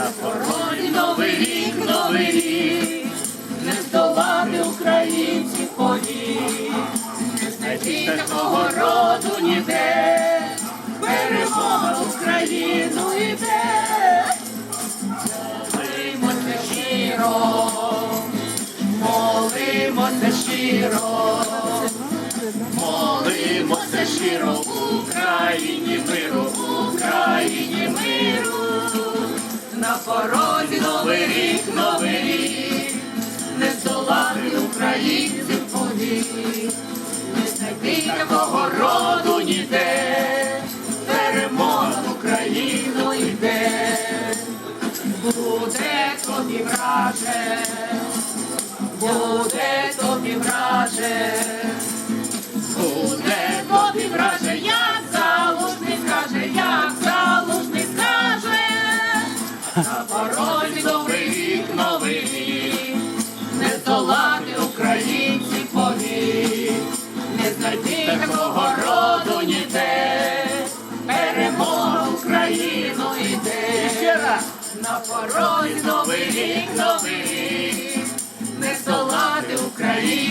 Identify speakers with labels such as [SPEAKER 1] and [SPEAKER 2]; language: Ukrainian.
[SPEAKER 1] На порозі новий рік, новий рік, не здолати українців повік, не знайти такого роду ніде, перемога Україну йде. Молимося щиро, молимося щиро, молимося щиро в Україні порозі новий рік, новий рік, не здолати українців повік, не знайти такого роду ніде, перемога в Україну йде. Буде тобі враже, буде тобі враже, Новий, новий рік, новий не здолати українців повік, не знайти такого роду ніде, перемога Україну йде, на порозі новий рік, новий рік, не здолати Україну.